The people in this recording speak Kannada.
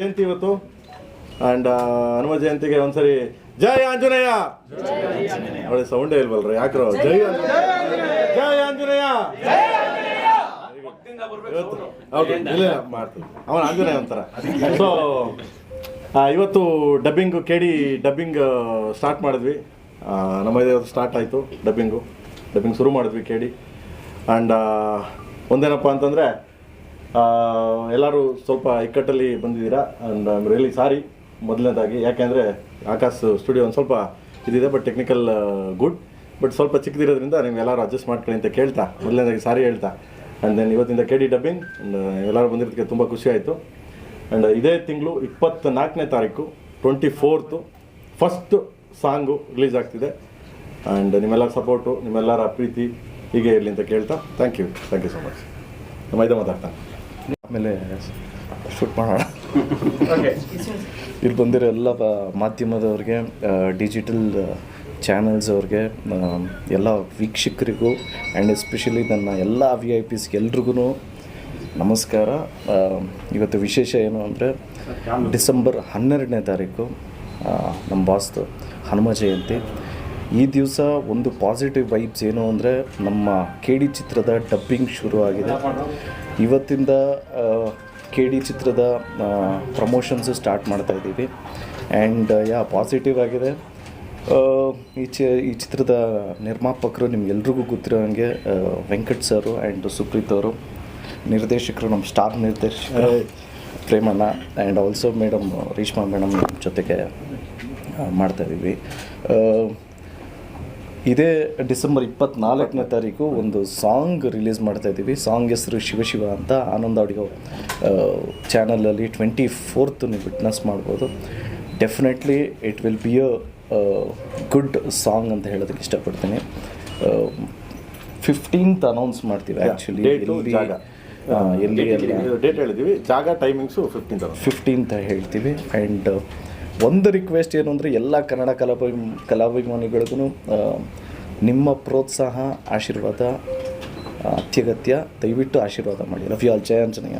ಜಯಂತಿ ಇವತ್ತು. ಅಂಡ್ ಹನುಮ ಜಯಂತಿಗೆ ಒಂದ್ಸರಿ ಜಯ ಆಂಜನೇಯ. ಒಳ್ಳೆ ಸೌಂಡೇ ಇಲ್ವಲ್ರ ಯಾಕ್ರೋ? ಜಯ ಆಂಜನೇಯ. ಜೈ ಆಂಜನೇಯ. ಇಲ್ಲ ಮಾಡ್ತೀನಿ. ಅವನ ಆಂಜನೇಯ ಅಂತಾರ. ಸೊ ಇವತ್ತು ಡಬ್ಬಿಂಗು ಕೇಳಿ ಡಬ್ಬಿಂಗ್ ಸ್ಟಾರ್ಟ್ ಮಾಡಿದ್ವಿ. ನಮ್ಮ ಇವತ್ತು ಸ್ಟಾರ್ಟ್ ಆಯಿತು ಡಬ್ಬಿಂಗು ಡಬ್ಬಿಂಗ್ ಶುರು ಮಾಡಿದ್ವಿ ಕೇಳಿ ಆ್ಯಂಡ್ ಒಂದೇನಪ್ಪ ಅಂತಂದರೆ ಎಲ್ಲರೂ ಸ್ವಲ್ಪ ಇಕ್ಕಟ್ಟಲ್ಲಿ ಬಂದಿದ್ದೀರಾ ಆ್ಯಂಡ್ ಐ ರಿಯಲಿ ಸಾರಿ ಮೊದಲನೇದಾಗಿ, ಯಾಕೆಂದರೆ ಆಕಾಶ್ ಸ್ಟುಡಿಯೋ ಒಂದು ಸ್ವಲ್ಪ ಇದಿದೆ ಬಟ್ ಟೆಕ್ನಿಕಲ್ ಗುಡ್ ಬಟ್ ಸ್ವಲ್ಪ ಚಿಕ್ಕದಿರೋದ್ರಿಂದ ನೀವು ಎಲ್ಲರೂ ಅಡ್ಜಸ್ಟ್ ಮಾಡ್ಕೊಳ್ಳಿ ಅಂತ ಕೇಳ್ತಾ, ಮೊದಲನೇದಾಗಿ ಸಾರಿ ಹೇಳ್ತಾ. ಆ್ಯಂಡ್ ದೆನ್ ಇವತ್ತಿಂದ ಕೆ ಡಿ ಡಬ್ಬಿಂಗ್ ಆ್ಯಂಡ್ ಎಲ್ಲರೂ ಬಂದಿರೋದಕ್ಕೆ ತುಂಬ ಖುಷಿ ಆಯಿತು. ಆ್ಯಂಡ್ ಇದೇ ತಿಂಗಳು ಇಪ್ಪತ್ತ್ನಾಲ್ಕನೇ ತಾರೀಕು twenty fourth first song release ಆಗ್ತಿದೆ. ಆ್ಯಂಡ್ ನಿಮ್ಮೆಲ್ಲರ ಸಪೋರ್ಟು ನಿಮ್ಮೆಲ್ಲರ ಪ್ರೀತಿ ಹೀಗೆ ಇರಲಿ ಅಂತ ಕೇಳ್ತಾ. Thank you thank you so much ಇದೆ ಮಾತಾಡ್ತಾನೆ ಆಮೇಲೆ ಶೂಟ್ ಮಾಡೋಣ. ಇಲ್ಲಿ ಬಂದಿರೋ ಎಲ್ಲ ಬ- ಮಾಧ್ಯಮದವ್ರಿಗೆ ಡಿಜಿಟಲ್ ಚಾನಲ್ಸ್ ಅವ್ರಿಗೆ ಎಲ್ಲ ವೀಕ್ಷಕರಿಗೂ ಆ್ಯಂಡ್ ಎಸ್ಪೆಷಲಿ ನನ್ನ ಎಲ್ಲ ವಿ ಐ ಪಿಸ್ಗೆ ಎಲ್ರಿಗೂ ನಮಸ್ಕಾರ. ಇವತ್ತು ವಿಶೇಷ ಏನು ಅಂದರೆ ಡಿಸೆಂಬರ್ ಹನ್ನೆರಡನೇ ತಾರೀಕು ನಮ್ಮ ಬಾಸ್ದು ಹನುಮ ಜಯಂತಿ. ಈ ದಿವಸ ಒಂದು ಪಾಸಿಟಿವ್ ವೈಬ್ಸ್ ಏನು ಅಂದರೆ ನಮ್ಮ ಕೆ ಡಿ ಚಿತ್ರದ ಡಬ್ಬಿಂಗ್ ಶುರು ಆಗಿದೆ. ಇವತ್ತಿಂದ ಕೆ ಡಿ ಚಿತ್ರದ ಪ್ರಮೋಷನ್ಸು ಸ್ಟಾರ್ಟ್ ಮಾಡ್ತಾ ಇದ್ದೀವಿ. ಆ್ಯಂಡ್ ಯಾ ಪಾಸಿಟಿವ್ ಆಗಿದೆ. ಈ ಚಿ, ಈ ಚಿತ್ರದ ನಿರ್ಮಾಪಕರು ನಿಮ್ಗೆಲ್ರಿಗೂ ಗೊತ್ತಿರೋ ಹಾಗೆ ವೆಂಕಟ್ ಸರು ಆ್ಯಂಡ್ ಸುಪ್ರೀತ್ ಅವರು. ನಿರ್ದೇಶಕರು ನಮ್ಮ ಸ್ಟಾರ್ ನಿರ್ದೇಶಕ Premanna and also madam Reshma madam ಜೊತೆಗೆ ಮಾಡ್ತಾಯಿದ್ದೀವಿ ಇದೇ ಡಿಸೆಂಬರ್ ಇಪ್ಪತ್ನಾಲ್ಕನೇ ತಾರೀಕು ಒಂದು ಸಾಂಗ್ ರಿಲೀಸ್ ಮಾಡ್ತಾ ಇದ್ದೀವಿ. ಸಾಂಗ್ ಹೆಸರು ಶಿವಶಿವ ಅಂತ ಆನಂದ್ ಆಡಿಯೋ ಚಾನಲಲ್ಲಿ ಟ್ವೆಂಟಿ ಫೋರ್ತ್ ನೀವು ವಿಟ್ನೆಸ್ ಮಾಡ್ಬೋದು. Definitely it will be a good song ಅಂತ ಹೇಳೋದಕ್ಕೆ ಇಷ್ಟಪಡ್ತೀನಿ. ಫಿಫ್ಟೀನ್ತ್ ಅನೌನ್ಸ್ ಮಾಡ್ತೀವಿ ಆ್ಯಕ್ಚುಲಿ. ಎಲ್ಲಿ ಡೇಟ್ ಹೇಳಿದ್ದೀವಿ ಜಾಗ ಟೈಮಿಂಗ್ಸು ಫಿಫ್ಟೀನ್ ಫಿಫ್ಟೀನ್ತ್ ಹೇಳ್ತೀವಿ. ಆ್ಯಂಡ್ ಒಂದು ರಿಕ್ವೆಸ್ಟ್ ಏನು ಅಂದರೆ ಎಲ್ಲ ಕನ್ನಡ ಕಲಾಭಿ ಕಲಾಭಿಮಾನಿಗಳಿಗೂ ನಿಮ್ಮ ಪ್ರೋತ್ಸಾಹ ಆಶೀರ್ವಾದ ಅತ್ಯಗತ್ಯ ದಯವಿಟ್ಟು ಆಶೀರ್ವಾದ ಮಾಡಿ. You all Jaya Anjaneya.